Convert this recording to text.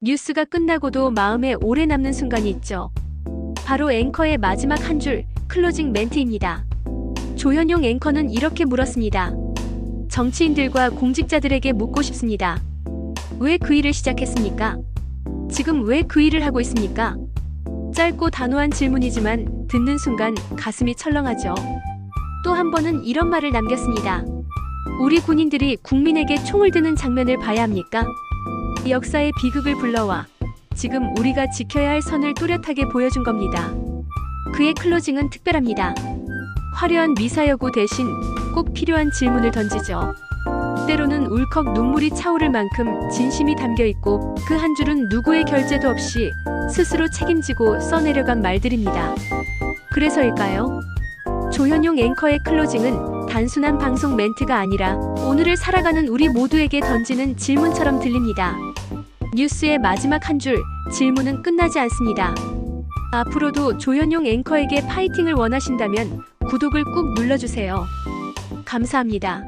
뉴스가 끝나고도 마음에 오래 남는 순간이 있죠. 바로 앵커의 마지막 한 줄 클로징 멘트입니다. 조현용 앵커는 이렇게 물었습니다. 정치인들과 공직자들에게 묻고 싶습니다. 왜 그 일을 시작했습니까? 지금 왜 그 일을 하고 있습니까? 짧고 단호한 질문이지만 듣는 순간 가슴이 철렁하죠. 또 한 번은 이런 말을 남겼습니다. 우리 군인들이 국민에게 총을 드는 장면을 봐야 합니까? 역사의 비극을 불러와 지금 우리가 지켜야 할 선을 또렷하게 보여준 겁니다. 그의 클로징은 특별합니다. 화려한 미사여구 대신 꼭 필요한 질문을 던지죠. 때로는 울컥 눈물이 차오를 만큼 진심이 담겨 있고 그 한 줄은 누구의 결제도 없이 스스로 책임지고 써내려간 말들입니다. 그래서일까요? 조현용 앵커의 클로징은 단순한 방송 멘트가 아니라 오늘을 살아가는 우리 모두에게 던지는 질문처럼 들립니다. 뉴스의 마지막 한 줄, 질문은 끝나지 않습니다. 앞으로도 조현용 앵커에게 파이팅을 원하신다면 구독을 꾹 눌러주세요. 감사합니다.